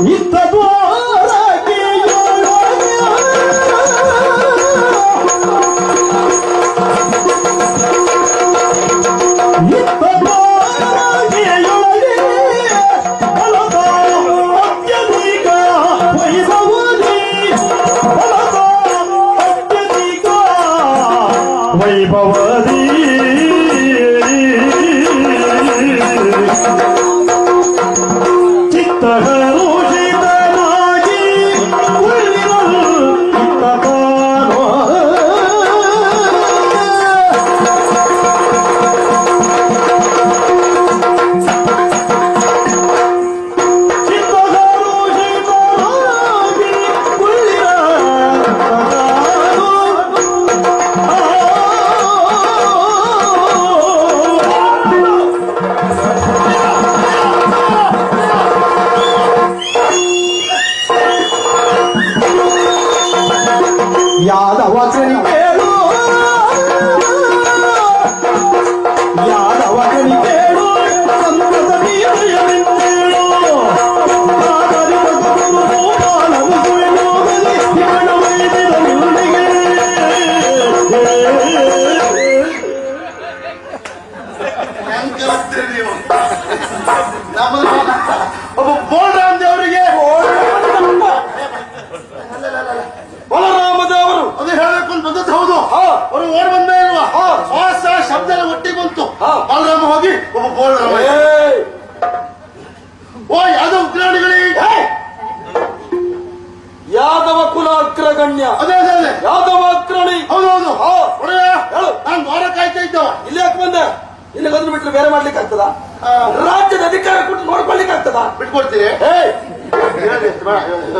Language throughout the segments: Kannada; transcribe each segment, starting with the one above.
від того.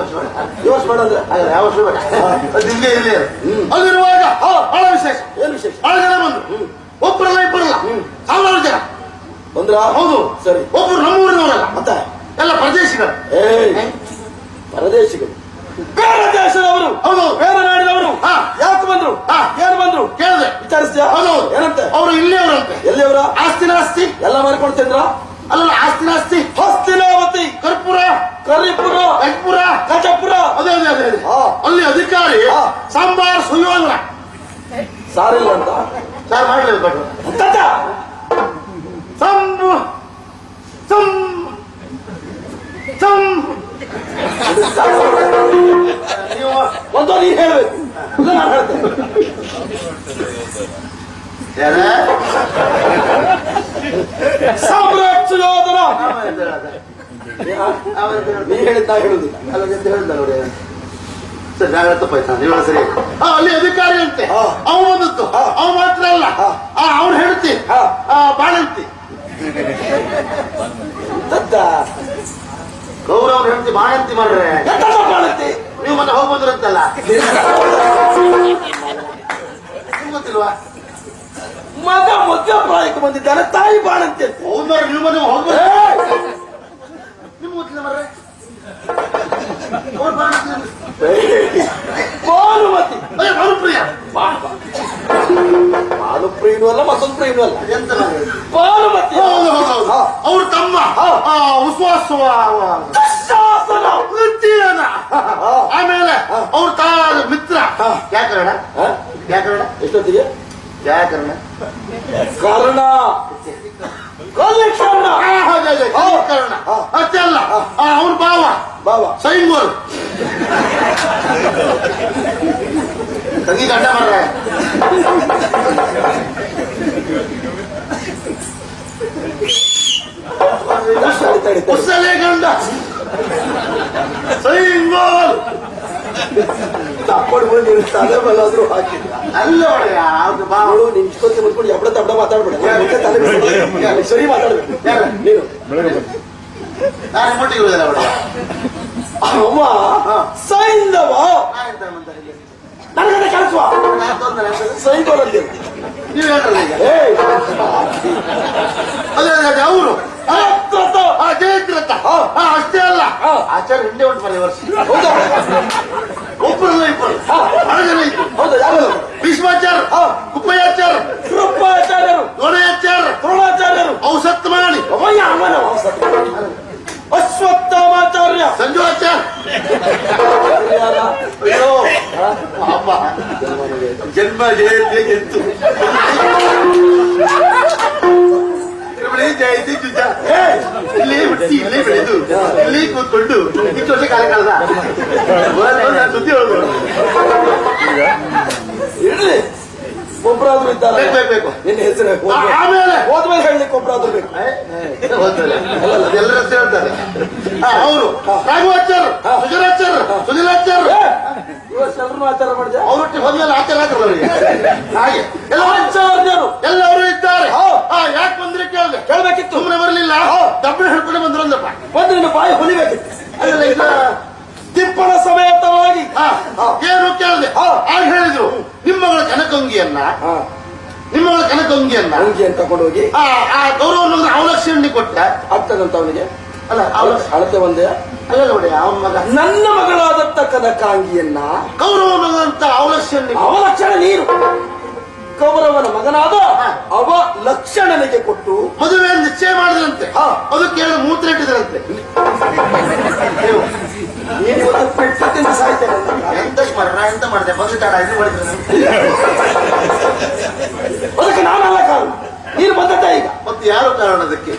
ಬೇಡ, ಬೇಡ. ಅಲ್ಲ, ಯಾವ ಸುಳ್ಳು ಬೇಡ. ಅದು ಅಲ್ಲಿರುವಾಗ. ಬಹಳ ವಿಶೇಷ. ಏನ್ ವಿಶೇಷ? ಬಹಳ ಜನ ಬಂದ್ರು ಒಬ್ಬರಲ್ಲ ಇಬ್ಬರಲ್ಲ. ಸಾವಿರಾರು ಜನ. ಬಂದ್ರ? ಹೌದು. ಸರಿ. ಒಬ್ರು ನಮ್ಮೂರಿನವರಲ್ಲ ಮತ್ತೆ? ಎಲ್ಲ ಪ್ರದೇಶಿಗಳು. ಏ ಪರದೇಶಿಗಳು. ಬೇರೆ ದೇಶದವರು. ಹೌದು. ಬೇರೆ ನಾಡಿನವರು. ಹಾ. ಯಾಕೆ ಬಂದ್ರು. ಏನ್ ಬಂದ್ರು? ಕೇಳಿದೆ. ವಿಚಾರಿಸ್ತೀಯ? ಹೌದು. ಏನಂತೆ? ಅವರು ಇಲ್ಲೇ ಅವರಂತೆ ಎಲ್ಲಿ ಅವರ ಆಸ್ತಿನ ಆಸ್ತಿ ಎಲ್ಲ ಮಾಡ್ಕೊಳ್ತಿದ್ರ ಅಲ್ಲ ಆಸ್ತಿನ ಆಸ್ತಿ ಹಸ್ತಿನಾವತಿ ಕರ್ಪುರ ಕರಿಪುರ ಕರ್ಪೂರ ಕಜಪುರ ಅದೇ ಅದೇ ಅದೇ ಅದೇ. ಹಾ. ಅಲ್ಲಿ ಅಧಿಕಾರಿ. ಸಾಂಬಾರ್ ಸುಯೋಧನ ಸಾರಿಲ್ಲ ಅಂತ ಸರ್ ಮಾಡಲೇಬೇಕು ಅಂತದ್ದ? ಸಂ ಸಂ ಸಂ ಇದು ಸಾಕು. ನೀವು ಒಂದು ನೀನ್ ಹೇಳ್ಬೇಕು ಇಲ್ಲ ನಾನು ಹೇಳ್ತೇನೆ ಯಾರೇ? ಸಾಮ್ರಾಟ್ ಯೋಧನ ಹೇಳುದಿಲ್ಲ ಅಲ್ಲ ಎಂತ ಹೇಳ್ದ ನೋಡಿ. ಸರಿ ನಾನು ತಪ್ಪಾಯ್ತಾ ನೀವು ಸರಿ ಆ, ಅಲ್ಲಿ ಅಧಿಕಾರಿ ಅಂತೆ. ಅವ್ ಬಂದದ್ದು ಅವ ಮಾತ್ರ ಅಲ್ಲ. ಹಾ. ಅವ್ನು ಹೇಳ್ತಿ ಹಾ. ಬಾಳಂತಿ. ಗೌರವ್ ಹೇಳ್ತಿ ಬಾಳಂತಿ ಮಾಡ್ರೆ. ಬಾಳಂತಿ? ನೀವು ಮತ್ತೆ ಹೋಗ್ಬಂದ್ರಂತಲ್ಲ ಗೊತ್ತಿಲ್ವಾ? ಮಗ ಮಧ್ಯ ಪ್ರಾಯಕ್ಕೆ ಬಂದಿದ್ದಾನೆ ತಾಯಿ ಬಾಣಂತೆ. ಹೌದು ಮೊನ್ನೆ ಹೋಗಿ ಏಯ್! ನಿಮ್ಗೆ ಗೊತ್ತಿಲ್ಲ ಮರ್ರೆ. ಭಾನುಮತಿ. ಅಯ್ಯೋ, ಭಾನುಪ್ರಿಯ. ಭಾನುಪ್ರಿಯನೂ ಅಲ್ಲ ಮತ್ತೊಂದು ಪ್ರಿಯನೂ ಅಲ್ಲ. ಎಂತ ಭಾನುಮತಿ. ಹೌದು ಹೌದು ಹೌದು. ಅವ್ರ ತಮ್ಮ. ಹಾ. ಆಮೇಲೆ ಅವ್ರ ತಾ ಮಿತ್ರ. ಯಾಕರಣ ಯಾಕರಣ ಹ? ಯಾಕರಣ ಎಷ್ಟೊತ್ತಿಗೆ ಯಾಕರಣ ಕರ್ಣ ಕರ್ಣ ಕರ್ಣ ಹಾ. ಅಷ್ಟೇ ಅಲ್ಲ ಹಾ. ಅವ್ರ ಭಾವ ಬಾಬಾ ಸೈನ್ಗೋರು ತಂಗಿ ಗಂಡ ಬರ್ರೆ ತಡಿ, ತಡಿ, ತಡಿ. ಉಸಲೆ ಗಂಡ ಸೈನ್ಗೋಲ್ ತಕ್ಕೊಂಡು ಬಂದು ನೀನು ತಲೆ ಮೇಲಾದ್ರೂ ಹಾಕಿಲ್ಲ ಅಲ್ಲ ಭಾವ ಅವಳು ಇಷ್ಟೊತ್ತಿ ಮುಟ್ಕೊಂಡು ಎಬ್ಬಡ ತಬ್ಬಡ ಮಾತಾಡ್ಬೇಡ. ತಲೆ. ಸರಿ ಮಾತಾಡ್ಬೇಕು? ನೀನು. ನಾನು ಮುಟ್ಟಿಗೆ ಇರುವುದಿಲ್ಲ ಒಡೆಯ ಅಮ್ಮ ಸೈಂಧವ. ನಾ ಎಂತ ಮಾಡ್ತಾರೆ ಇಲ್ಲಿ? ನನಗದ ಕೆಲಸವ. ಸೈಂಧವರಲ್ಲಿ ನೀವು ಹೇಳ್ರಲ್ಲ ಈಗ. ಅದೇ ಅವರು. ಅಷ್ಟೇ ಅಲ್ಲ. ಆಚಾರ ಹಿಂದೆ ಉಂಟು ಮನೆ ವರ್ಷ. ಶಿವಾಚಾರ್ಯ ಉಪಯಾಚಾರ್ಯ ಕೃಪಾಚಾರ್ಯರು ದ್ರೋಣಾಚಾರ್ಯ ದ್ರೋಣಾಚಾರ್ಯರು ಔಸತ್ ಮಾಡಿ ಅವನ ಔಸತ್ ಅಶ್ವತ್ಥಾಮಾಚಾರ್ಯ ಸಂಜುವಾಚಾರ್ಯ ಅಪ್ಪ ಜನ್ಮ ಜಯಂತಿ ಇತ್ತು ಜಯಂತಿ ಇಲ್ಲೇ ಹುಟ್ಟಿ ಇಲ್ಲೇ ಬೆಳೆದು ಇಲ್ಲೇ ಕೂತ್ಕೊಂಡು ಇಷ್ಟು ವರ್ಷ ಕಾಲ ಕಳೆದ ಸುದ್ದಿ ಹೋಗೋದು ಒಬ್ಬರಾದ್ರೂ ಇದ್ದಾರೆ? ಬೇಕು ನಿನ್ನ ಹೆಸರು ಆಮೇಲೆ. ಹೋದ್ಮೇಲೆ ಹೇಳಲಿಕ್ಕೆ ಒಬ್ಬರಾದ್ರೂ ಬೇಕು. ಹೆಸರು ಹೇಳ್ತಾರೆ. ಅವರು. ರಾಘವಾಚಾರ್ಯ ಸುಜರಾಚಾರ್ಯ ಸುನಿಲಾಚಾರ್ಯ ಇವತ್ತೆಲ್ಲರೂ ಆಚಾರ ಮಾಡಿದೆ ಅವರೊಟ್ಟಿಗೆ ಹೋದ್ಮೇಲೆ ಆಚಾರ ಅವರಿಗೆ. ಹಾಗೆ. ಎಲ್ಲರೂ ಎಲ್ಲರೂ ಇದ್ದಾರೆ. ಯಾಕೆ ಬಂದ್ರೆ ಕೇಳಿದೆ? ಕೇಳ್ಬೇಕಿತ್ತು. ಸುಮ್ಮನೆ ಬರಲಿಲ್ಲ? ದಬ್ಬ ಹಿಡ್ಕೊಂಡು ಬಂದ್ರು ಬಂದ್ರೆ ಬಾಯಿ ಹೊಲಿಬೇಕಿತ್ತು. ಅದೆಲ್ಲ ಇಲ್ಲ. ತಿಪ್ಪಣ ಸಮೇತವಾಗಿ ಏನು ಕೇಳಿದೆ. ಆಗ ಹೇಳಿದ್ರು ನಿಮ್ಮಗಳ ಕನಕಂಗಿಯನ್ನ ನಿಮ್ಮಗಳ ಕನಕಂಗಿಯನ್ನ ಅಂಗಿ ಅಂತ ತಗೊಂಡು ಹೋಗಿ ಆ ಗೌರವವನ್ನು ಅವಲಕ್ಷಣಿ ಕೊಟ್ಟ ಆಗ್ತದಂತ ಅವನಿಗೆ ಅಲ್ಲ ಅವಳ ಅಳತೆ ಒಂದೇ ಅಲ್ಲ ನೋಡಿ ಅವನ ಮಗ ನನ್ನ ಮಗಳಾದಂತ ಕನಕಾಂಗಿಯನ್ನ ಗೌರವನಂತ ಅವಲಕ್ಷಣಿ ಅವಲಕ್ಷಣ ನೀರು ಕೌರವನ ಮಗನಾದ ಅವ ಲಕ್ಷಣನಿಗೆ ಕೊಟ್ಟು ಮದುವೆ ನಿಶ್ಚಯ ಮಾಡಿದ್ರಂತೆ. ಅದಕ್ಕೆ ಮೂತ್ರ ಇಟ್ಟಿದ್ರಂತೆ ಎಂತ ಮಾಡ್ರ ಎಂತ ಮಾಡಿದೆ ಬಂದು ತಾಡ ಇದು ಮಾಡಿದ್ರೆ ಅದಕ್ಕೆ ನಾನಲ್ಲ ಕಾರಣ. ನೀನು ಬಂದದ್ದ ಈಗ. ಮತ್ತೆ ಯಾರು ಕಾರಣ ಅದಕ್ಕೆ?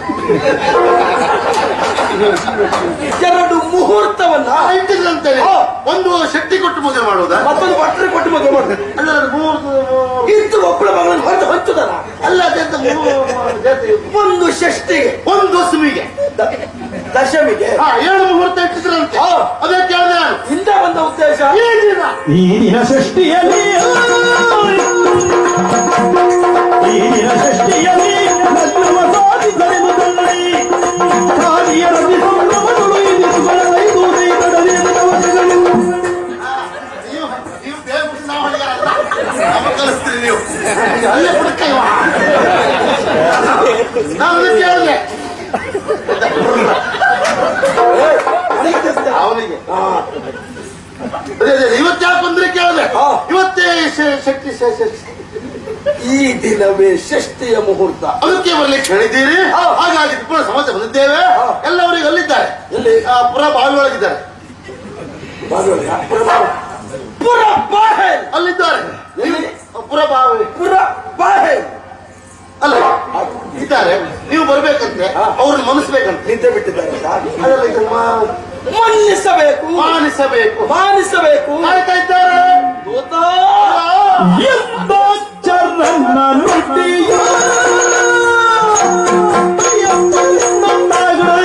ಎರಡು ಮುಹೂರ್ತವನ್ನ ಇಟ್ಟಿದ್ರಂತೇಳಿ ಇಟ್ಟಿದ್ರಂತೆ ಒಂದು ಶಕ್ತಿ ಕೊಟ್ಟು ಮದುವೆ ಮಾಡುವುದಾ? ಮತ್ತೊಂದು ಬಟ್ಟರೆ ಕೊಟ್ಟು ಮದುವೆ ಮಾಡುದು. ಅಲ್ಲ ಇದ್ದು ಒಬ್ಬಳ ಮಗಳನ್ನು ಹೊರತು ಹಂಚುದನ ಅಲ್ಲ ಅದೆಂತ. ಒಂದು ಷಷ್ಟಿಗೆ ಒಂದು ಸುವಿಗೆ ದಶಮಿಗೆ. ಹಾ ಏಳು ಮುಹೂರ್ತ ಇಟ್ಟಿದ್ರಂತೆ ಹಾ. ಅದೇ ಕೇಳಿದೆ ನಾನು ಹಿಂದೆ ಬಂದ ಉದ್ದೇಶ ಈ ದಿನ ಈ ದಿನ ಷಷ್ಠಿಯಲ್ಲಿ ಈ ದಿನ ಷಷ್ಠಿಯಲ್ಲಿ ಲಗ್ನವ ಸಾಧಿಸಲೆಂದು ತಂದಳಿ ಕಾದಿಯ ರವಿ ಸಂಭ್ರಮಗಳು ಇನಿಸುಗಳೈದು ಕಡಲಿನ ವರ್ಷಗಳು ನೀವು ನೀವು ಬೇಗ ಬಿಟ್ಟು ನಾವು ಹೊಡೆಯಲ್ಲ. ನಮಗೆ ಕಲಿಸ್ತೀರಿ ನೀವು ಅಲ್ಲೇ ಬಿಡುತ್ತೆ ಇವ. ನಾನು ಅದಕ್ಕೆ ಹೇಳಿದೆ ಅವನಿಗೆ. ಇವತ್ತು ಯಾಕೆ ಬಂದ್ರೆ ಕೇಳಿದೆ. ಇವತ್ತೇ ಶಕ್ತಿ ಈ ದಿನವೇ ಷಷ್ಠಿಯ ಮುಹೂರ್ತ. ಅದಕ್ಕೆ ಬರ್ಲಿಕ್ಕೆ ಹೇಳಿದ್ದೀರಿ. ಹಾಗಾಗಿ ತಿಪ್ಪಣ ಸಮಸ್ಯೆ ಬಂದಿದ್ದೇವೆ. ಎಲ್ಲವರಿಗೆ ಅಲ್ಲಿದ್ದಾರೆ ಎಲ್ಲಿ? ಆ, ಪುರ ಬಾವಿ ಒಳಗಿದ್ದಾರೆ ಪುರ ಬಾಹೆಲ್ ಅಲ್ಲಿದ್ದಾರೆ? ಪುರ ಬಾವಿ ಪುರ ಬಾಹೆ ಅಲ್ಲ ಇದ್ದಾರೆ. ನೀವು ಬರ್ಬೇಕಂತೆ. ಅವ್ರನ್ನ ಮನಸ್ಬೇಕಂತೆ ನಿದ್ದೆ ಬಿಟ್ಟಿದ್ದಾರೆ. ಅಂತ. ಅದೆಲ್ಲ ಇದು ಮಾ- ಮನ್ನಿಸಬೇಕು ಮಾನಿಸಬೇಕು ಮಾನಿಸಬೇಕು ಕಾಯ್ತಾ ಇದ್ದಾರೆ ದೂತ ಎಂದ ಚರಣ ನುಡಿಯ ಎಂದ ನನ್ನಗಳ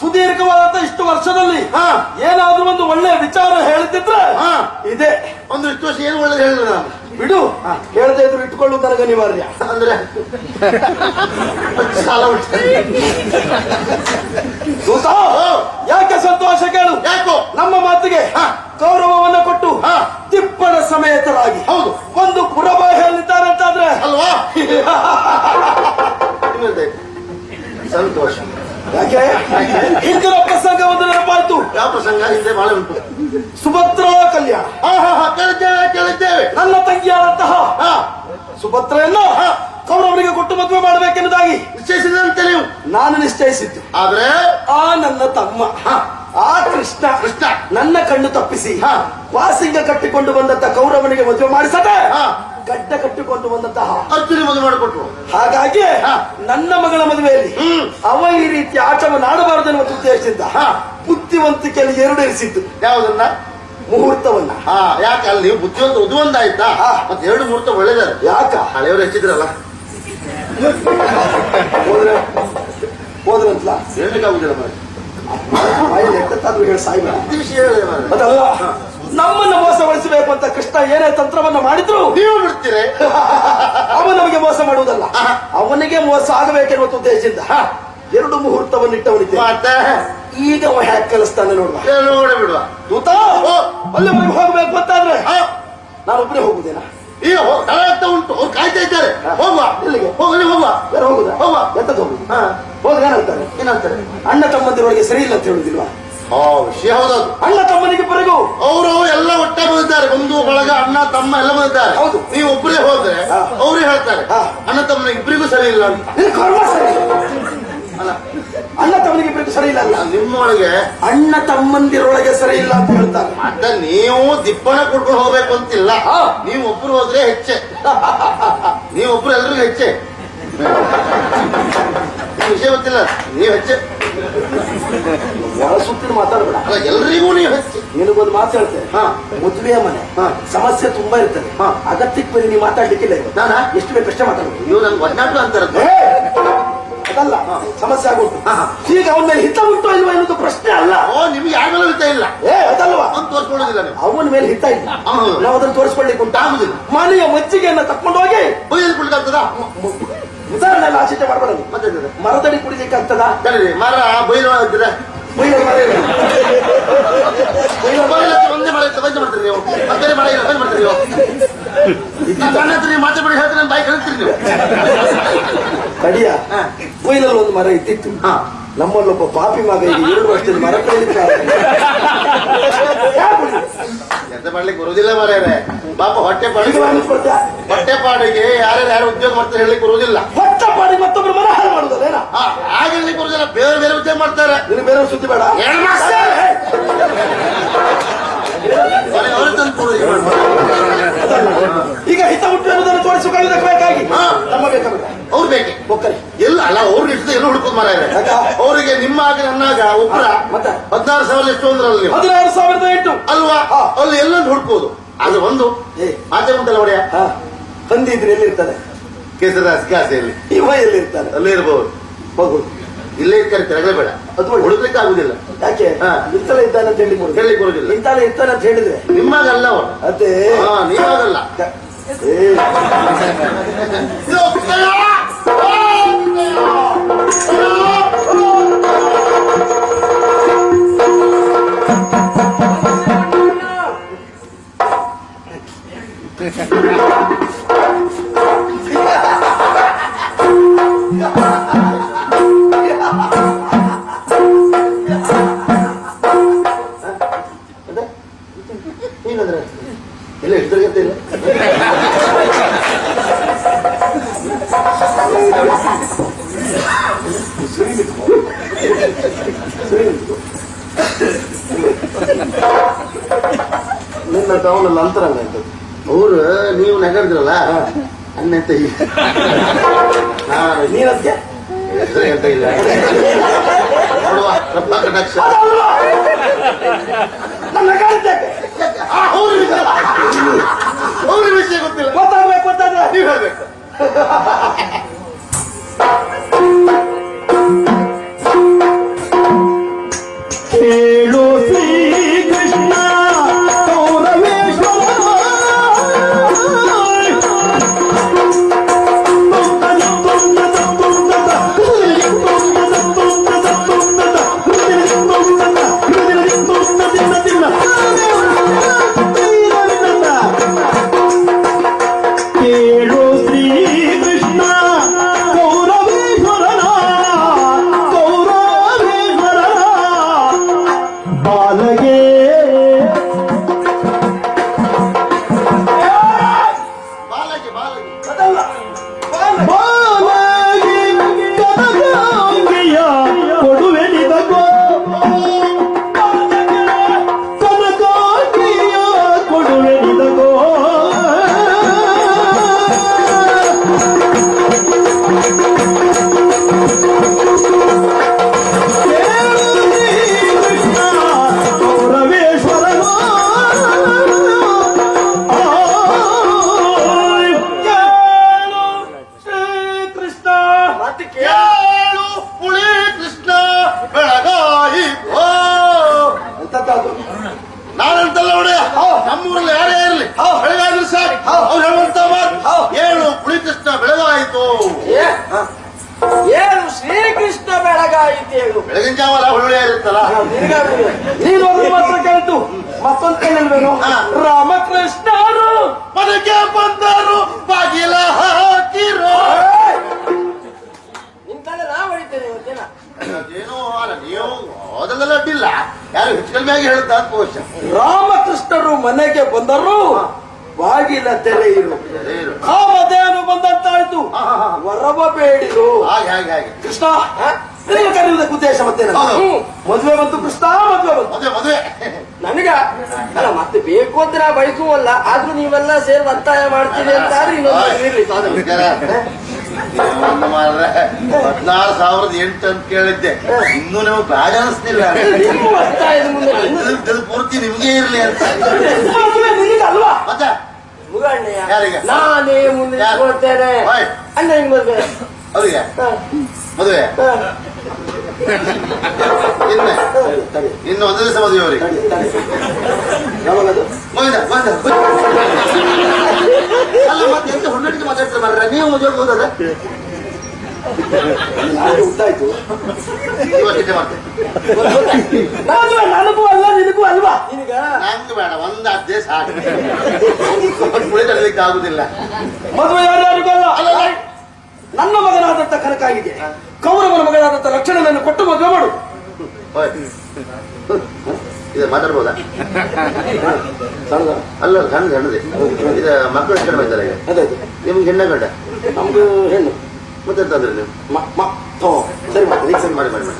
ಸುದೀರ್ಘವಾದಂತ ಇಷ್ಟು ವರ್ಷದಲ್ಲಿ ಹಾ. ಏನಾದ್ರೂ ಒಂದು ಒಳ್ಳೆ ವಿಚಾರ ಹೇಳ್ತಿದ್ರೆ ಹಾ. ಇದೆ. ಒಂದು ಇಷ್ಟು ವರ್ಷ ಏನು ಒಳ್ಳೇದು ಹೇಳಿದ್ರು ನಾನು. ಬಿಡು. ಹೇಳದೆ ಇದ್ರು ಇಟ್ಕೊಳ್ಳುವ ತರಗ ಅನಿವಾರ್ಯ. ಅಂದ್ರೆ? ಸಾಲ ಯಾಕೆ ಸಂತೋಷ ಕೇಳು? ಯಾಕೋ? ನಮ್ಮ ಮಾತಿಗೆ ಹಾ. ಗೌರವವನ್ನ ಕೊಟ್ಟು ಹಾ. ತಿಪ್ಪಣ ಸಮೇತರಾಗಿ. ಹೌದು. ಒಂದು ಪುರಬಾಯಿಯಲ್ಲಿದ್ದಾರಂತಾದ್ರೆ ಅಲ್ವಾ? ಇನ್ನೊಂದೇ. ಸಂತೋಷ. ಯಾಕೆ ಇಂದಿನ ಪ್ರಸಂಗ ಒಂದು ನೆನಪಾಯ್ತು. ಯಾವ ಪ್ರಸಂಗ ಹಿಂದೆ ಬಹಳ ಉಂಟು. ಸುಭದ್ರಾ ಕಲ್ಯಾಣ. ಕೇಳಿದ್ದೇವೆ ನನ್ನ ತಂಗಿಯಾದಂತಹ ಹಾ. ಸುಭದ್ರೆಯನ್ನು ಕೌರವರಿಗೆ ಕೊಟ್ಟು ಮದುವೆ ಮಾಡಬೇಕೆನ್ನುವುದಾಗಿ ನಿಶ್ಚಯಿಸಿದಂತೆ ನೀವು ನಾನು ನಿಶ್ಚಯಿಸಿದ್ದು. ಆದ್ರೆ? ಆ ನನ್ನ ತಮ್ಮ ಹಾ. ಆ ಕೃಷ್ಣ ಕೃಷ್ಣ. ನನ್ನ ಕಣ್ಣು ತಪ್ಪಿಸಿ ಹಾ. ವಾಸಿಂಗ ಕಟ್ಟಿಕೊಂಡು ಬಂದಂತ ಕೌರವನಿಗೆ ಮದುವೆ ಮಾಡಿಸದೆ ಗಡ್ಡ ಕಟ್ಟಿಕೊಂಡು ಬಂದಂತಹ ಅರ್ಜುನಿ ಮದುವೆ ಮಾಡಿಕೊಟ್ರು ಹಾಗಾಗಿ. ನನ್ನ ಮಗಳ ಮದುವೆಯಲ್ಲಿ. ಅವ ಈ ರೀತಿ ಆಟವನ್ನು ಆಡಬಾರದು ಎನ್ನುವ ಉದ್ದೇಶದಿಂದ. ಬುದ್ಧಿವಂತಿಕೆಯಲ್ಲಿ ಎರಡು ಇರಿಸಿದ್ದು ಯಾವ್ದನ್ನ ಮುಹೂರ್ತವನ್ನ ಹಾ ಯಾಕೆ ಅಲ್ಲಿ ನೀವು ಬುದ್ಧಿವಂತ ಉದ್ವಂದಾಯ್ತಾ ಆಯ್ತಾ ಮತ್ತೆ ಎರಡು ಮುಹೂರ್ತ ಒಳ್ಳೇದಾರೆ ಯಾಕ ಹಳೆಯವರು ಹೆಚ್ಚಿದ್ರಲ್ಲ ಹೋದ್ರೆ ಹೋದ್ರಂತಲ್ಲ ಹೇಳ್ಲಿಕ್ಕಾಗುದಿಲ್ಲ ಮಾರ್ರೆ. ಬಾಯಲ್ಲಿ ಎತ್ತತ್ತಾದ್ರೂ ಹೇಳಿ ಸಾಯ್ಬೇಡ ವಿಷಯ ಹೇಳಿದೆ. ಅದಲ್ಲ ನಮ್ಮನ್ನ ಮೋಸಗೊಳಿಸಬೇಕು ಅಂತ ಕೃಷ್ಣ ಏನೇ ತಂತ್ರವನ್ನ ಮಾಡಿದ್ರು. ನೀವು ಬಿಡ್ತೀರಿ. ಅವ ನಮಗೆ ಮೋಸ ಮಾಡುವುದಲ್ಲ. ಅವನಿಗೆ ಮೋಸ ಆಗಬೇಕೆನ್ನುವ ಉದ್ದೇಶದಿಂದ ಎರಡು ಮುಹೂರ್ತವನ್ನು ಇಟ್ಟವನಿದ್ದೆ. ಈಗ ಅವ ಹ್ಯಾಕ್ ಕಲಿಸ್ತಾನೆ ನೋಡುವ. ಬಿಡುವ. ದೂತ. ಅಲ್ಲಿವರೆಗೆ ಹೋಗ್ಬೇಕು ಗೊತ್ತಾದ್ರೆ? ಹಾ. ನಾನು ಒಬ್ಬನೇ ಹೋಗುದೇನಾ ಈಗ ತಡ ಉಂಟು. ಅವ್ರು ಕಾಯ್ತಾ ಇದ್ದಾರೆ. ಹೋಗುವ. ಇಲ್ಲಿಗೆ ಹೋಗಲಿ ಹೋಗುವ? ಬೇರೆ ಹೋಗುದ? ಹೋಗುವ. ಎಂತದ್ದು ಹೋಗುದು? ಹಾ. ಹೋದ್ರೆ ಏನಂತಾರೆ ಏನಂತಾರೆ ಅಣ್ಣ ತಮ್ಮಂದಿರೊಳಗೆ ಸರಿ ಇಲ್ಲ ಅಂತ ಹೇಳುದಿಲ್ವಾ? ಆ ವಿಷಯ ಹೌದೌದು ಅಣ್ಣ ತಮ್ಮನಿಗಿಬ್ಬರಿಗೂ ಅವರು ಎಲ್ಲ ಒಟ್ಟೆ ಬಂದಿದ್ದಾರೆ. ಒಂದು ಬಳಗ ಅಣ್ಣ ತಮ್ಮ ಎಲ್ಲ ಬಂದಿದ್ದಾರೆ. ಹೌದು. ನೀವು ಒಬ್ಬರೇ ಹೋದ್ರೆ. ಅವ್ರೇ ಹೇಳ್ತಾರೆ. ಅಣ್ಣ ತಮ್ಮನ ಇಬ್ಬರಿಗೂ ಸರಿ ಇಲ್ಲ ಅಂತ. ನಿನ್ ಕರ್ಮ ಸರಿ. ಅಲ್ಲ. ಅಣ್ಣ ತಮ್ಮನಿಗಿಬ್ಬರಿಗೂ ಸರಿ ಇಲ್ಲ ಅಲ್ಲ? ನಿಮ್ಮೊಳಗೆ ಅಣ್ಣ ತಮ್ಮಂದಿರೊಳಗೆ ಸರಿ ಇಲ್ಲ ಅಂತ ಹೇಳ್ತಾರೆ. ಅದ ನೀವು ದಿಪ್ಪಣ ಕೊಟ್ಕೊಂಡು ಹೋಗ್ಬೇಕು ಅಂತಿಲ್ಲ. ನೀವು ಒಬ್ರು ಹೋದ್ರೆ ಹೆಚ್ಚೆ. ನೀವೊಬ್ರು ಎಲ್ರಿಗೂ ಹೆಚ್ಚೆ. ವಿಷಯ ಗೊತ್ತಿಲ್ಲ ನೀವ್ ಹೆಚ್ಚೆ. ಸುತ್ತಿನ ಮಾತಾಡ್ಬೇಡ. ಅಲ್ಲ ಎಲ್ರಿಗೂ ನೀವು ಹೆಚ್ಚು. ನಿನಗೊಂದು ಮಾತು ಹೇಳ್ತೇನೆ. ಹಾ. ಮದುವೆಯ ಮನೆ ಹಾ. ಸಮಸ್ಯೆ ತುಂಬಾ ಇರ್ತದೆ. ಹಾ. ಅಗತ್ಯಕ್ಕೆ ಬರೀ ನೀವು ಮಾತಾಡ್ಲಿಕ್ಕಿಲ್ಲ ನಾನ ನಾನಾ? ಎಷ್ಟು ಅಷ್ಟೇ ಮಾತಾಡ್ಬೇಕು. ನೀವು ನನ್ಗೆ ಒಡ್ನಾಟ ಅಂತಾರದ್ದು ಅದಲ್ಲ ಸಮಸ್ಯೆ ಆಗುಂಟು. ಈಗ ಅವನ ಮೇಲೆ ಹಿತ ಉಂಟು ಇಲ್ವಾ ಎನ್ನುವುದು ಪ್ರಶ್ನೆ ಅಲ್ಲ. ಓ ನಿಮ್ಗೆ ಯಾರ ಮೇಲೆ ಇರ್ತಾ ಇಲ್ಲ. ಏ ಅದಲ್ವಾ? ಅಂತ ತೋರ್ಸ್ಕೊಳ್ಳೋದಿಲ್ಲ ನೀವು. ಅವನ ಮೇಲೆ ಹಿತ ಇಲ್ಲ. ನಾವು ಅದನ್ನು ತೋರಿಸ್ಕೊಳ್ಳಿಕ್ಕೆ ಉಂಟಾಗುದಿಲ್ಲ ಮನೆಯ ಮಜ್ಜಿಗೆಯನ್ನ ತಕ್ಕೊಂಡೋಗಿ ಹೋಗಿ. ಬೈಯಲ್ಲಿ ಕುಳಿತಾಗ್ತದ ಉದಾಹರಣೆ ಎಲ್ಲ ಆಚೆ ಮಾಡಬೇಡ ನೀವು. ಮತ್ತೆ ಎಂತದು? ಮರದಡಿ ಕುಡಿಲಿಕ್ಕೆ ಆಗ್ತದ ಮರ ಬೈಲು ಮರ. ಒಂದೇ ಮಳೆ ವೈದ್ಯ ಮಾಡ್ತೀರಿ ನೀವು ಮತ್ತೆ ಮಳೆ ಇಲ್ಲ ವೈದ್ಯ ಮಾಡ್ತೀರಿ ನೀವು ಮಾತಾಡಿ ಹೇಳ್ತೀರಿ ಬಾಯಿ ಕಳಿಸ್ತೀರಿ ನೀವು. ಬೈಲಲ್ಲಿ ಒಂದು ಮರ ಇಟ್ಟಿತ್ತು ಹಾ. ನಮ್ಮಲ್ಲೊಬ್ಬ ಪಾಪಿ ಮಗ ಈಗ ಎರಡು ವರ್ಷದಲ್ಲಿ ಮರ ಎಂತ ಮಾಡ್ಲಿಕ್ಕೆ ಬರುವುದಿಲ್ಲ ಮಾರ್ಯಾರೆ ಪಾಪ ಹೊಟ್ಟೆ ಪಾಡಿಗೆ ಹೊಟ್ಟೆ ಹೊಟ್ಟೆ ಪಾಡಿಗೆ ಯಾರ್ಯಾರು ಯಾರು ಉದ್ಯೋಗ ಮಾಡ್ತಾರೆ ಹೇಳಿ ಬರುವುದಿಲ್ಲ. ಪಾಡಿ ಮತ್ತೊಬ್ಬರು ಮರ ಹಾಳು ಬರುವುದಿಲ್ಲ. ಬೇರೆ ಬೇರೆ ಉದ್ಯೋಗ ಮಾಡ್ತಾರೆ. ನಿನಗೆ ಬೇರೆ ಸುದ್ದಿ ಬೇಡ. ಮನೆ ಈಗ. ಹಿತ ಹುಟ್ಟು ಹಾ. ನಮ್ಮ ಬೇಕಾಗಿಲ್ಲ ಅವ್ರು ಬೇಕೆ? ಒಕ್ಕರಿ ಎಲ್ಲ ಅಲ್ಲ ಅವ್ರಿಗೆ ಇಷ್ಟ ಎಲ್ಲ ಹುಡುಕೋದು ಮರ? ಅವರಿಗೆ ನಿಮ್ಮ ಆಗ ನನ್ನಾಗ ಒಬ್ಬರ? ಹದಿನಾರು ಸಾವಿರ ಎಷ್ಟು ಅಂದ್ರಲ್ಲಿ ಹದಿನಾರು ಸಾವಿರದ ಎಂಟು. ಅಲ್ವಾ? ಅಲ್ಲಿ ಎಲ್ಲೊಂದು ಹುಡ್ಕೋದು ಅದು ಒಂದು. ಆಚೆ ಉಂಟಲ್ಲ ಒಡೆಯ? ಹಾ. ಹಂದಿ ಇದ್ರೆ ಎಲ್ಲಿರ್ತಾರೆ? ಕೇಸರದಾಸ್ ಕಾಸೆಯಲ್ಲಿ. ಇವ ಎಲ್ಲಿರ್ತಾರೆ ಅಲ್ಲೇ ಇರಬಹುದು ಹೋಗು ಇಲ್ಲೇ ಇರ್ತಾರೆ ತೆರಗಲೇ ಬೇಡ. ಅದು ಹುಡುಕ್ಲಿಕ್ಕೆ ಆಗುದಿಲ್ಲ. ಯಾಕೆ. ಇಂತಲೇ ಇದ್ದಾನೆ ಅಂತ ಹೇಳಿ ಹೇಳಿ ಕೊಡುದಿಲ್ಲ ಇಂತಾನೆ ಇರ್ತಾನೆ ಅಂತ ಹೇಳಿದ್ರೆ? ನಿಮ್ಮಾಗಲ್ಲ ಅವನು. ಅದೇ. ನೀವಾಗಲ್ಲ ಏ. ಇಲ್ಲ ಹಿಡಿದ್ರಗತ್ತೆ ಇಲ್ಲ. ನಿನ್ನ ಟೌನಲ್ಲಿ ಅಂತರಂಗ ಅಂತ ಅವ್ರು ನೀವು ನಗರದ್ರಲ್ಲ? ಅನ್ನಂತ ಹೇಳ್ತಾ ಇಲ್ಲ. ನೋಡುವ ಕಟಾಕ್ಷ. ಅವ್ರ ವಿಷಯ ಗೊತ್ತಿಲ್ಲ. ಗೊತ್ತಾಗ್ಬೇಕು ಗೊತ್ತಾದ್ರೆ ನೀವು ಹೇಳ್ಬೇಕು. ರಾಮಕೃಷ್ಣರು ಮನೆಗೆ ಬಂದರು ಬಾಗಿಲ ಹಾಕಿರೋ. ನಿಂತಲ್ಲ ನಾ ಹೊಡಿತೇನೆ ಇವತ್ತೇನ? ಏನೋ ಅಲ್ಲ ನೀವು ಓದಲೆಲ್ಲ ಅಡ್ಡಿಲ್ಲ. ಯಾರು ಹೆಚ್ಚು ಕಡಿಮೆ ಆಗಿ ಹೇಳುತ್ತಾ? ಅಂತ ಬಹುಶಃ. ರಾಮಕೃಷ್ಣರು ಮನೆಗೆ ಬಂದರು ಬಾಗಿಲ ತೆರೆಯಿರು. ಕಾಮದೇನು ಕಾಮಧೇನು ಬಂದಂತಾಯ್ತು. ವರವ ಬೇಡಿರು. ಹಾಗೆ ಹಾಗೆ ಹಾಗೆ. ಕೃಷ್ಣ ನಿನಗೆ ಕರೆಯುವುದಕ್ಕೆ ಉದ್ದೇಶ ಮತ್ತೆ. ಮದುವೆ ಬಂತು ಕೃಷ್ಣ ಮದುವೆ ಬಂತು. ಮದುವೆ ಮದುವೆ. ನನಗ ಅಲ್ಲ ಮತ್ತೆ ಬೇಕು ಅಂತ ನಾ ಬಯಸುವಲ್ಲ ಆದ್ರೂ ನೀವೆಲ್ಲ ಸೇರಿ ಒತ್ತಾಯ ಮಾಡ್ತೀರಿ ಅಂತ ಆದ್ರೆ ಇನ್ನೊಂದು. ಹದಿನಾರು ಸಾವಿರದ ಎಂಟು ಅಂತ ಕೇಳಿದ್ದೆ. ಇನ್ನೂ ನಿಮಗೆ ಬ್ಯಾಡ ಅನಿಸ್ತಿಲ್ಲ ಪೂರ್ತಿ ನಿಮ್ಗೆ ಇರ್ಲಿ ಅಂತ. ಅಲ್ವಾ ಮತ್ತೆ ನಾನೇ ಮುಂದೆ. ಅಣ್ಣ ಹಿಂಗ್ ಮದ್ವೆ. ಅವ್ರಿಗೆ? ಮದುವೆ. ಇನ್ನು ಇನ್ನು ಒಂದು ದಿವಸ ಮದುವೆ ಅವರಿಗೆ. ಅಲ್ಲ ಮತ್ತೆ ಎಂತ ಹುಡುಗಿಗೆ ಮಾತಾಡ್ತಾರೆ ಮಾರ್ರೆ? ನೀವು ಮದುವೆ ಮಾಡ್ತೇನೆ ಮದುವೆ ನನಗೂ ಅಲ್ಲ ನಿನಗೂ ಅಲ್ವಾ? ನಿನಗ? ನಂಗೆ ಬೇಡ ಒಂದು ಅದ್ದೇ ಸಾಕು. ಕುಳಿತಲಿಕ್ಕೆ ಆಗುದಿಲ್ಲ ಮದುವೆ ಅಲ್ಲ. ನನ್ನ ಕನಕಾಗಿದೆ ಕೌರವನ ಮಗಳಾದಂತ ಲಕ್ಷಣನನ್ನು ಕೊಟ್ಟು ಮದುವೆ ಮಾಡು. ಇದು ಮಾತಾಡ್ಬೋದಾ? ಅಲ್ಲ ಸಣ್ಣ ಸಣ್ಣದೆ. ಇದು ಮಕ್ಕಳು ಎಷ್ಟು ಇದ್ದಾರೆ ನಿಮ್ಗೆ ಹೆಣ್ಣ ಗಂಡ? ನಮ್ದು ಹೆಣ್ಣು. ಮತ್ತೆ ಎಂತಂದ್ರೆ ನೀವು ಸರಿ ಮಾಡಿ ಮಾಡಿ ಮಾಡಿ.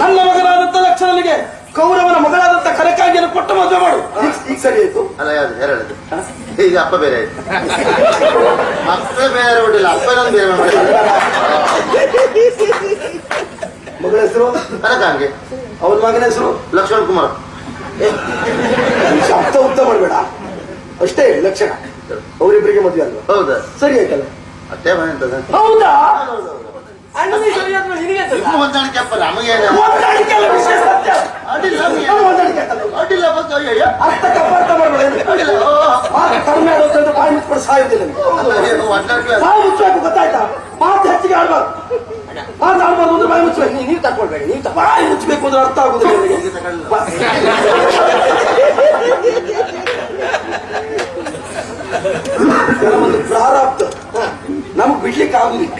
ನನ್ನ ಮಗನಾದಂತ ಲಕ್ಷಣನಿಗೆ ಕೌರವನ ಮಗಳಾದಂತ ಕನಕಾಗಿಯನ್ನು ಕೊಟ್ಟ ಮದುವೆ ಮಾಡು. ಈಗ- ಸರಿ ಆಯ್ತು. ಅಲ್ಲ ಯಾವ್ದು? ಎರಡದು ಈಗ ಅಪ್ಪ ಬೇರೆ ಆಯ್ತು. ಅಪ್ಪ ಬೇರೆ ಹೊಡಿಲ್ಲ ಅಪ್ಪ ನಾನು ಬೇರೆ ಮಗಳ ಹೆಸರು? ಕನಕಾಂಗೆ ಅವನ ಮಗನ ಹೆಸರು? ಲಕ್ಷ್ಮಣ್ ಕುಮಾರ್. ಶಬ್ದ ಉತ್ತ ಮಾಡಬೇಡ. ಅಷ್ಟೇ ಲಕ್ಷಣ. ಅವರಿಬ್ಬರಿಗೆ ಮದುವೆ ಅಲ್ವಾ? ಹೌದಾ. ಸರಿ ಆಯ್ತಲ್ಲ? ಅಷ್ಟೇ ಮನೆ ಅಂತ ಹೌದಾ. ಅಣ್ಣನಿಗೆ ಸರಿ ಆದ್ಮೇಲೆ ನಿನಗೆ ಎಂತದ? ನಿಮ್ಮ ಹೊಂದಾಣಿಕೆ ಅಪ್ಪ ನಮಗೇನು ಹೊಂದಾಣಿಕೆ ಅಲ್ಲ ವಿಷಯ ಸತ್ಯ. ಅಡ್ಡಿಲ್ಲ ನಮ್ಗೆ. ನಮ್ಮ ಹೊಂದಾಣಿಕೆ ಅಲ್ಲ. ಅಡ್ಡಿಲ್ಲ ಬಂತು ಅಯ್ಯಯ್ಯ ಅರ್ಥ ಕಪ್ಪಾರ್ಥ ಮಾಡಬೇಡ ಅಡ್ಡಿಲ್ಲ ಓ, ಮಾತು ಕಡಿಮೆ ಆಗುತ್ತೆ ಅಂತ ಬಾಯಿ ಮುಚ್ಕೊಂಡು ಸಾಯುವುದಿಲ್ಲ ನೀವು. ಏನು ಹೊಂದಾಣಿಕೆ ಬಾಯಿ ಮುಚ್ಚಬೇಕು ಗೊತ್ತಾಯ್ತಾ? ಮಾತು ಹೆಚ್ಚಿಗೆ ಆಡ್ಬಾರ್ದು. ಮಾತು ಆಡ್ಬಾರ್ದು ಅಂದ್ರೆ ಬಾಯಿ ಮುಚ್ಚಬೇಕು. ನೀ- ನೀವ್ ತಕೊಳ್ಬೇಡಿ ನೀವು ಬಾಯಿ ಮುಚ್ಚಬೇಕು ಅಂದ್ರೆ ಅರ್ಥ ಆಗುದಿಲ್ಲ ಬಾ- ಕೆಲವೊಂದು ಪ್ರಾರಬ್ಧ ನಮಗ್ ಬಿಡ್ಲಿಕ್ಕೆ ಆಗುದಿಲ್ಲ.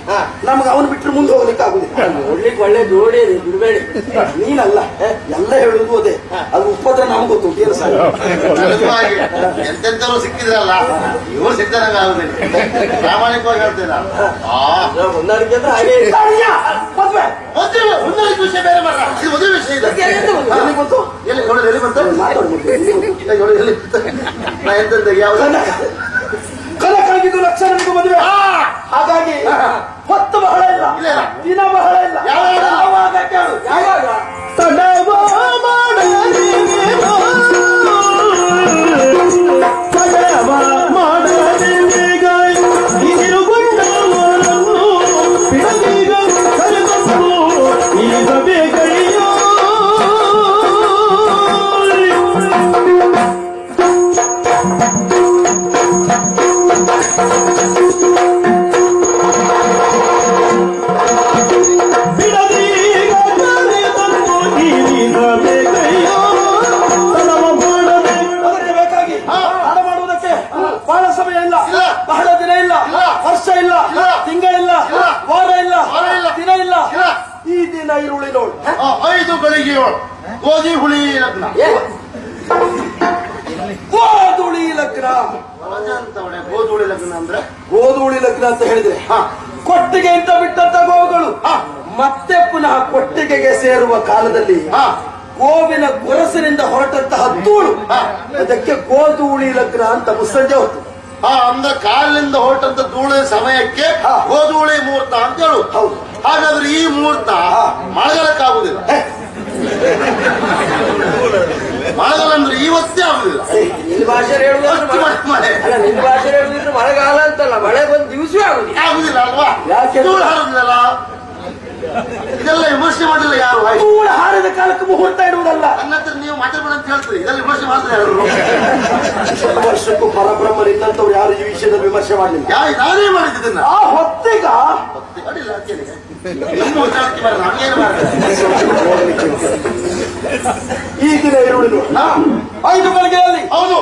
ನಮ್ಗೆ ಅವನು ಬಿಟ್ಟರೆ ಮುಂದೆ ಹೋಗ್ಲಿಕ್ಕೆ ಆಗುದಿಲ್ಲ. ನೋಡ್ಲಿಕ್ಕೆ ಒಳ್ಳೆ ಜೋಡಿ ಬಿಡಬೇಡಿ. ನೀನಲ್ಲ ಎಲ್ಲ ಹೇಳುದು ಅದೇ. ಅದು ಉಪದ್ರ ನಮ್ಗೆ ಗೊತ್ತು ಎಂತೆಂತವ್ರು ಸಿಕ್ಕಿದ್ರಲ್ಲ? ಇವ್ರು ಸಿಕ್ಕಿದಂಗ ಆಗುದಿಲ್ಲ ಪ್ರಾಮಾಣಿಕವಾಗಿ ಹೇಳ್ತೇನೆ ಆ. ಹೊಂದಾಣಿಕೆ ಅಂದ್ರೆ ಹಾಗೆ. ಮದ್ವೆ? ಮದುವೆ ವಿಷಯ ಬೇರೆ ಮಾಡ ಇದು ಮದುವೆ ವಿಷಯ ಇದೆ. ಎಂತ? ಎಲ್ಲಿ ಗೊತ್ತು ಎಲ್ಲಿ ನೋಡಿ ಎಲ್ಲಿ ಬಂತು? ಮಾತಾಡು ಎಲ್ಲಿ ನೋಡಿ ಬಂತು? ನಾ ಎಂತೆಂತ ಯಾವ ಕನಕ ಲಕ್ಷ ಲಕ್ಷಣನಿಗೂ ಮದುವೆ. ಹಾಗಾಗಿ ಹೊತ್ತು ಬಹಳ ಇಲ್ಲ. ದಿನ ಬಹಳ ಇಲ್ಲ ಯಾವಾಗ? ಕೇಳು. ಯಾವಾಗ ತಡವ ಮಾಡಲಿಲ್ಲ ತಡವ ಗೋಧೂಳಿ ಲಗ್ನ ಅಂದ್ರೆ ಗೋಧೂಳಿ ಲಗ್ನ ಅಂತ ಹೇಳಿದ್ರೆ ಹಾ ಕೊಟ್ಟಿಗೆ ಅಂತ ಬಿಟ್ಟಂತ ಗೋವುಗಳು ಮತ್ತೆ ಪುನಃ ಕೊಟ್ಟಿಗೆಗೆ ಸೇರುವ ಕಾಲದಲ್ಲಿ ಹಾ ಗೋವಿನ ಗೊರಸಿನಿಂದ ಹೊರಟಂತಹ ಧೂಳು. ಅದಕ್ಕೆ ಗೋಧೂಳಿ ಲಗ್ನ ಅಂತ ಮುಸ್ಸಂಜೆ ಹೊತ್ತು ಹಾ ಅಂದ ಕಾಲಿನಿಂದ ಹೊರಟಂತ ಧೂಳಿನ ಸಮಯಕ್ಕೆ. ಗೋಧೂಳಿ ಮುಹೂರ್ತ ಅಂತ ಹೇಳು ಹೌದು. ಹಾಗಾದ್ರೆ ಈ ಮುಹೂರ್ತ. ಮಳೆಗಾಲಕ್ಕಾಗುದಿಲ್ಲ ಮಳೆಗಾಲ ಅಂದ್ರೆ ಇವತ್ತೇ ಆಗುದಿಲ್ಲ. ನಿನ್ ಭಾಷೆ ಅಲ್ಲ ನಿನ್ ಭಾಷೆ ಹೇಳುದಿದ್ರೆ ಮಳೆಗಾಲ ಅಂತಲ್ಲ ಮಳೆ ಬಂದ್ ದಿವಸವೇ ಆಗುದಿಲ್ಲ. ಆಗುದಿಲ್ಲ ಅಲ್ವಾ? ಯಾಕೆ? ಧೂಳು ಹಾರುದಿಲ್ಲ ಇದೆಲ್ಲ ವಿಮರ್ಶೆ ಮಾಡಿಲ್ಲ ಯಾರು? ಧೂಳು ಹಾರಿದ ಕಾಲಕ್ಕೆ ಮುಹೂರ್ತ ಇಡುವುದಲ್ಲ. ಅನ್ನತ್ರ ನೀವು ಮಾತಾಡಬೇಡ ಅಂತ ಹೇಳ್ತೀರಿ. ಇದೆಲ್ಲ ವಿಮರ್ಶೆ ಮಾಡ್ತಾರೆ ಯಾರು? ವರ್ಷಕ್ಕೂ ಪರಬ್ರಹ್ಮರಿದ್ದಂತವ್ರು ಯಾರು ಈ ವಿಷಯದ ವಿಮರ್ಶೆ ಮಾಡಲಿಲ್ಲ? ಯಾರು ನಾನೇ ಮಾಡಿದ್ದನ್ನ ಆ ಹೊತ್ತಿಗ ಅಡಿಲ್ಲ ಅಂತೇಳಿ ಈರುಳ್ಳಿ ಐದು ಗಳಿಗೆಯಲ್ಲಿ ಹೌದು.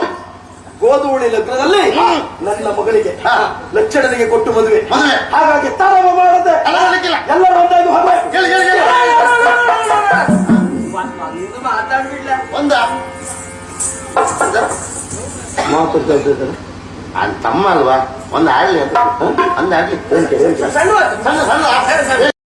ಗೋಧೂಳಿ ಲಗ್ನದಲ್ಲಿ ನನ್ನ ಮಗಳಿಗೆ. ಲಕ್ಷಣನಿಗೆ ಕೊಟ್ಟು ಮದುವೆ. ಹಾಗಾಗಿ ತರವ ಮಾಡದೆ ಅಲ್ಲ, ಎಲ್ಲರೂ ಒಂದಾಗಿ ಒಂದು. ಮಾತಾಡ್ತಾ ಅದ್ ತಮ್ಮ ಅಲ್ವಾ? ಒಂದ್ ಆಡ್ಲಿ ಅಂತ ಸಣ್ಣ. ಸಣ್ಣ